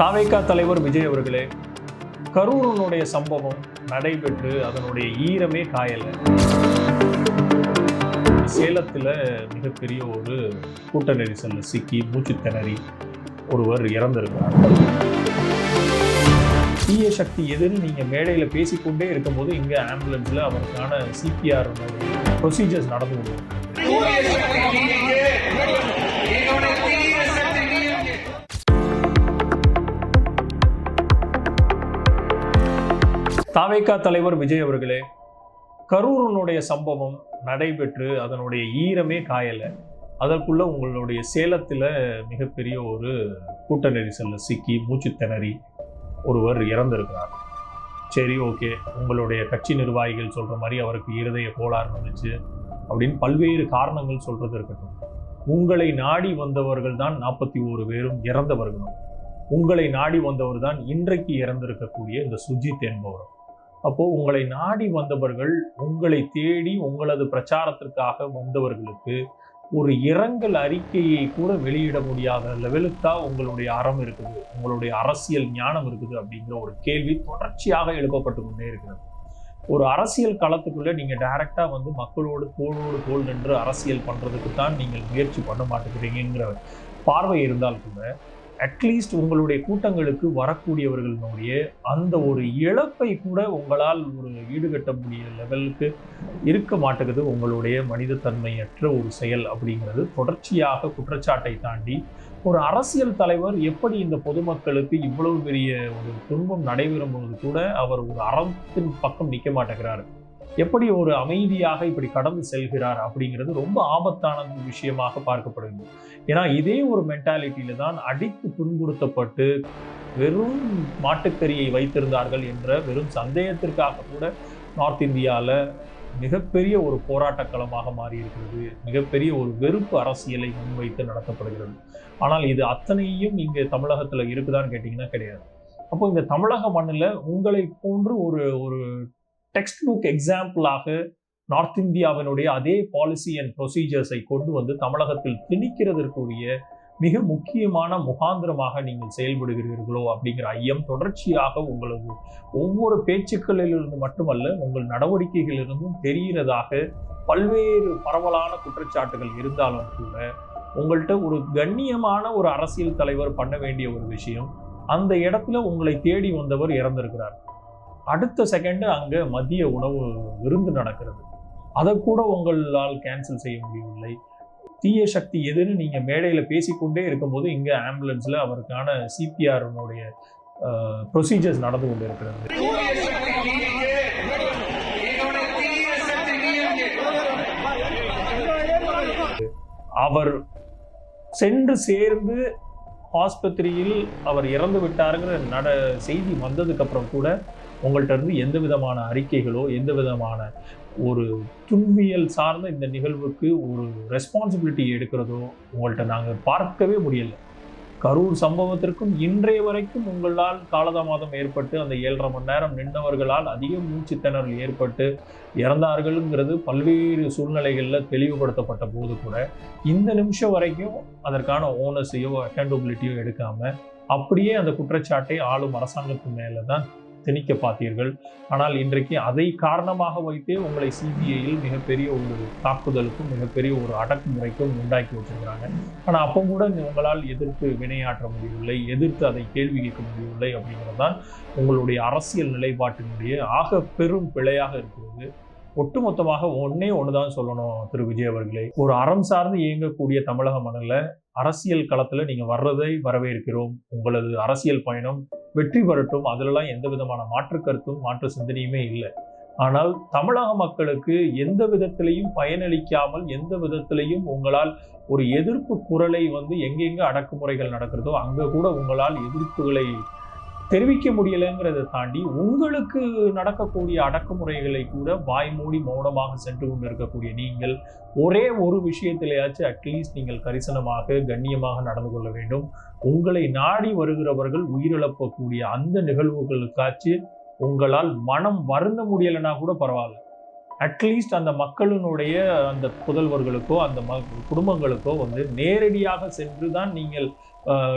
தாவேக்கா தலைவர் விஜய் அவர்களே கரூரனுடைய சம்பவம் நடைபெற்று அதனுடைய ஈரமே காயல. சேலத்தில் மிகப்பெரிய ஒரு கூட்ட நெரிசலில் சிக்கி மூச்சு திணறி ஒருவர் இறந்திருக்கிறார். தீய சக்தி எதுன்னு நீங்கள் மேடையில் பேசிக்கொண்டே இருக்கும்போது இங்கே ஆம்புலன்ஸில் அவருக்கான சிபிஆர் ப்ரொசீஜர்ஸ் நடந்து கொண்டு இருக்கு. தலைவர் விஜய் அவர்களே கரூரனுடைய சம்பவம் நடைபெற்று அதனுடைய ஈரமே காயலை. அதற்குள்ள உங்களுடைய சேலத்தில் மிகப்பெரிய ஒரு கூட்ட நெரிசலில் சிக்கி மூச்சு திணறி ஒருவர் இறந்திருக்கிறார். சரி ஓகே. உங்களுடைய கட்சி நிர்வாகிகள் சொல்கிற மாதிரி அவருக்கு இருதய கோளாறு வந்துச்சு அப்படின்னு பல்வேறு காரணங்கள் சொல்கிறது இருக்கட்டும். உங்களை நாடி வந்தவர்கள் தான் நாற்பத்தி ஓரு பேரும் இறந்தவர்களும் உங்களை நாடி வந்தவர் தான் இன்றைக்கு இறந்திருக்கக்கூடிய இந்த சுஜித் என்பவர். அப்போ உங்களை நாடி வந்தவர்கள் உங்களை தேடி உங்களது பிரச்சாரத்திற்காக வந்தவர்களுக்கு ஒரு இரங்கல் அறிக்கையை கூட வெளியிட முடியாத லெவலுக்கு தான் உங்களுடைய அறம் இருக்குது உங்களுடைய அரசியல் ஞானம் இருக்குது அப்படிங்கிற ஒரு கேள்வி தொடர்ச்சியாக எழுப்பப்பட்டு கொண்டே இருக்கிறது. ஒரு அரசியல் களத்துக்குள்ளே நீங்கள் டைரெக்டாக வந்து மக்களோடு தோளோடு தோல் நின்று அரசியல் பண்ணுறதுக்கு தான் நீங்கள் முயற்சி பண்ண மாட்டேங்கிறீங்கிற பார்வை இருந்தால் கூட அட்லீஸ்ட் உங்களுடைய கூட்டங்களுக்கு வரக்கூடியவர்களுடைய அந்த ஒரு இழப்பை கூட உங்களால் ஒரு ஈடுகட்ட முடிய லெவலுக்கு இருக்க மாட்டேங்குது. உங்களுடைய மனிதத்தன்மையற்ற ஒரு செயல் அப்படிங்கிறது தொடர்ச்சியாக குற்றச்சாட்டை தாண்டி ஒரு அரசியல் தலைவர் எப்படி இந்த பொதுமக்களுக்கு இவ்வளவு பெரிய ஒரு துன்பம் நடைபெறும் பொழுது கூட அவர் ஒரு அறத்தின் பக்கம் நிற்க மாட்டேங்கிறார். எப்படி ஒரு அமைதியாக இப்படி கடந்து செல்கிறார் அப்படிங்கிறது ரொம்ப ஆபத்தான விஷயமாக பார்க்கப்படுகிறது. ஏன்னா இதே ஒரு மென்டாலிட்டியில தான் அடித்து துன்புறுத்தப்பட்டு வெறும் மாட்டுக்கறியை வைத்திருந்தார்கள் என்ற வெறும் சந்தேகத்திற்காக கூட நார்த் இந்தியாவில் மிகப்பெரிய ஒரு போராட்ட களமாக மாறி இருக்கிறது மிகப்பெரிய ஒரு வெறுப்பு அரசியலை முன்வைத்து நடத்தப்படுகிறது. ஆனால் இது அத்தனையும் இங்கே தமிழகத்தில் இருக்குதான்னு கேட்டிங்கன்னா கிடையாது. அப்போ இந்த தமிழக மண்ணில் உங்களை போன்று ஒரு ஒரு டெக்ஸ்ட் புக் எக்ஸாம்பிளாக நார்த் இந்தியாவினுடைய அதே பாலிசி அண்ட் ப்ரொசீஜர்ஸை கொண்டு வந்து தமிழகத்தில் திணிக்கிறதற்குரிய மிக முக்கியமான முகாந்திரமாக நீங்கள் செயல்படுகிறீர்களோ அப்படிங்கிற ஐயம் தொடர்ச்சியாக உங்களது ஒவ்வொரு பேச்சுக்களிலிருந்து மட்டுமல்ல உங்கள் நடவடிக்கைகளிலிருந்தும் தெரிகிறதாக பல்வேறு பரவலான குற்றச்சாட்டுகள் இருந்தாலும் கூட உங்கள்கிட்ட ஒரு கண்ணியமான ஒரு அரசியல் தலைவர் பண்ண வேண்டிய ஒரு விஷயம் அந்த இடத்துல உங்களை தேடி வந்தவர் இறந்திருக்கிறார். அடுத்த செகண்ட் அங்கே மதிய உணவு விருந்து நடக்கிறது. அதை கூட உங்களால் கேன்சல் செய்ய முடியவில்லை. தீய சக்தி எதுன்னு நீங்க மேடையில பேசிக்கொண்டே இருக்கும்போது இங்க ஆம்புலன்ஸ்ல அவருக்கான சிபிஆர்னுடைய ப்ரொசீஜர்ஸ் நடந்து கொண்டு இருக்கிறது அவர் சென்று சேர்ந்து ஆஸ்பத்திரியில் அவர் இறந்து விட்டாருங்கிற நட செய்தி வந்ததுக்கப்புறம் கூட உங்கள்கிட்ட இருந்து எந்த விதமான அறிக்கைகளோ எந்த விதமான ஒரு துன்பியல் சார்ந்த இந்த நிகழ்வுக்கு ஒரு ரெஸ்பான்சிபிலிட்டி எடுக்கிறதோ உங்கள்கிட்ட நாங்கள் பார்க்கவே முடியல. கரூர் சம்பவத்திற்கும் இன்றைய வரைக்கும் உங்களால் காலதாமதம் ஏற்பட்டு அந்த ஏழரை மணி நேரம் நின்றவர்களால் அதிக மூச்சு திணறல் ஏற்பட்டு இறந்தார்கள்ங்கிறது பல்வேறு சூழ்நிலைகளில் தெளிவுபடுத்தப்பட்ட போது கூட இந்த நிமிஷம் வரைக்கும் அதற்கான ஓனர்ஸையோ அக்கௌண்டபிலிட்டியோ எடுக்காமல் அப்படியே அந்த குற்றச்சாட்டை ஆளும் அரசாங்கத்து மேலே தான் திணிக்க பார்த்தீர்கள். ஆனால் இன்றைக்கு அதை காரணமாக வைத்தே உங்களை சிபிஐயில் மிகப்பெரிய ஒரு தாக்குதலுக்கும் மிகப்பெரிய ஒரு அடக்குமுறைக்கும் உண்டாக்கி வச்சிருக்கிறாங்க. ஆனால் அப்போ கூட உங்களால் எதிர்த்து வினையாற்ற முடியவில்லை எதிர்த்து அதை கேள்வி கேட்க முடியவில்லை அப்படிங்கிறது தான் உங்களுடைய அரசியல் நிலைப்பாட்டினுடைய ஆக பெரும் பிழையாக இருக்கிறது. ஒட்டுமொத்தமாக ஒன்னே ஒன்று தான் சொல்லணும் திரு. விஜய் அவர்களே. ஒரு அறம் சார்ந்து இயங்கக்கூடிய தமிழக மண்ணில் அரசியல் களத்தில் நீங்கள் வர்றதை வரவேற்கிறோம். உங்களது அரசியல் பயணம் வெற்றி பெறட்டும். அதிலெல்லாம் எந்த விதமான மாற்று கருத்தும் மாற்று சிந்தனையுமே இல்லை. ஆனால் தமிழக மக்களுக்கு எந்த விதத்திலையும் பயனளிக்காமல் எந்த விதத்திலையும் உங்களால் ஒரு எதிர்ப்பு குரலை வந்து எங்கெங்க அடக்குமுறைகள் நடக்கிறதோ அங்கே கூட உங்களால் எதிர்ப்புகளை தெரிவிக்க முடியலைங்கிறதை தாண்டி உங்களுக்கு நடக்கக்கூடிய அடக்குமுறைகளை கூட வாய் மூடி மௌனமாக சென்று கொண்டு இருக்கக்கூடிய நீங்கள் ஒரே ஒரு விஷயத்திலேயாச்சும் அட்லீஸ்ட் நீங்கள் கரிசனமாக கண்ணியமாக நடந்து கொள்ள வேண்டும். உங்களை நாடி வருகிறவர்கள் உயிரிழப்பக்கூடிய அந்த நிகழ்வுகளுக்காச்சு உங்களால் மனம் வருந்த முடியலைன்னா கூட பரவாயில்ல. அட்லீஸ்ட் அந்த மக்களினுடைய அந்த புதல்வர்களுக்கோ அந்த ம குடும்பங்களுக்கோ வந்து நேரடியாக சென்று தான் நீங்கள்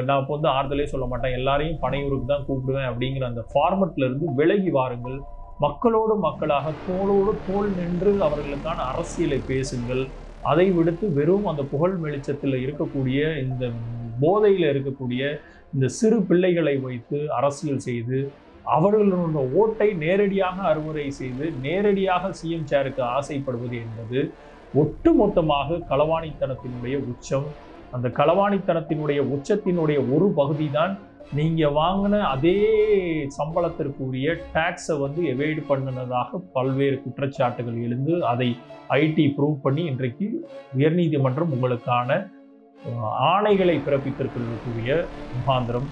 நான் இப்போ வந்து ஆறுதலே சொல்ல மாட்டேன். எல்லாரையும் பனையூருக்கு தான் கூப்பிடுவேன் அப்படிங்கிற அந்த ஃபார்மட்லேருந்து விலகி வாருங்கள். மக்களோடு மக்களாக தோளோடு தோள் நின்று அவர்களுக்கான அரசியலை பேசுங்கள். அதை விடுத்து வெறும் அந்த புகழ் வெளிச்சத்தில் இருக்கக்கூடிய இந்த போதையில் இருக்கக்கூடிய இந்த சிறு பிள்ளைகளை வைத்து அரசியல் செய்து அவர்களுடைய ஓட்டை நேரடியாக அறுவடை செய்து நேரடியாக சிஎம் சேருக்கு ஆசைப்படுவது என்பது ஒட்டுமொத்தமாக களவாணித்தனத்தினுடைய உச்சம். அந்த களவாணித்தனத்தினுடைய உச்சத்தினுடைய ஒரு பகுதி தான் நீங்கள் வாங்கின அதே சம்பளத்திற்குரிய டேக்ஸை வந்து எவைடு பண்ணினதாக பல்வேறு குற்றச்சாட்டுகள் எழுந்து அதை ஐடி ப்ரூவ் பண்ணி இன்றைக்கு உயர்நீதிமன்றம் உங்களுக்கான ஆணைகளை பிறப்பித்திருக்கக்கூடிய முகாந்திரம்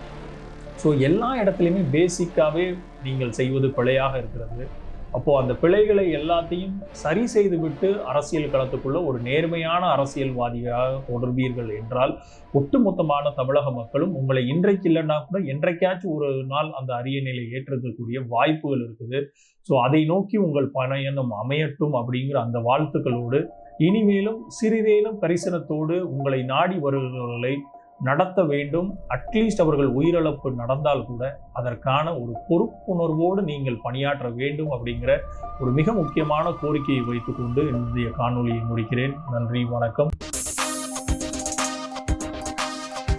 ஸோ எல்லா இடத்துலையுமே பேசிக்காகவே நீங்கள் செய்வது பிழையாக இருக்கிறது. அப்போது அந்த பிழைகளை எல்லாத்தையும் சரி செய்துவிட்டு அரசியல் களத்துக்குள்ள ஒரு நேர்மையான அரசியல்வாதியாக தொடர்வீர்கள் என்றால் ஒட்டுமொத்தமான தமிழக மக்களும் உங்களை இன்றைக்கு இல்லைன்னா கூட என்றைக்காச்சும் ஒரு நாள் அந்த அரிய நிலை ஏற்றிருக்கக்கூடிய வாய்ப்புகள் இருக்குது. ஸோ அதை நோக்கி உங்கள் பயணம் அமையட்டும் அப்படிங்கிற அந்த வாழ்த்துக்களோடு இனிமேலும் சிறிதேனும் கரிசனத்தோடு உங்களை நாடி வருபவர்களை நடத்த வேண்டும். அட்லீஸ்ட் அவர்கள் உயிரிழப்பு நடந்தால் கூட அதற்கான ஒரு பொறுப்புணர்வோடு நீங்கள் பணியாற்ற வேண்டும் அப்படிங்கிற ஒரு மிக முக்கியமான கோரிக்கையை வைத்துக்கொண்டு என்னுடைய காணொலியை முடிக்கிறேன். நன்றி வணக்கம்.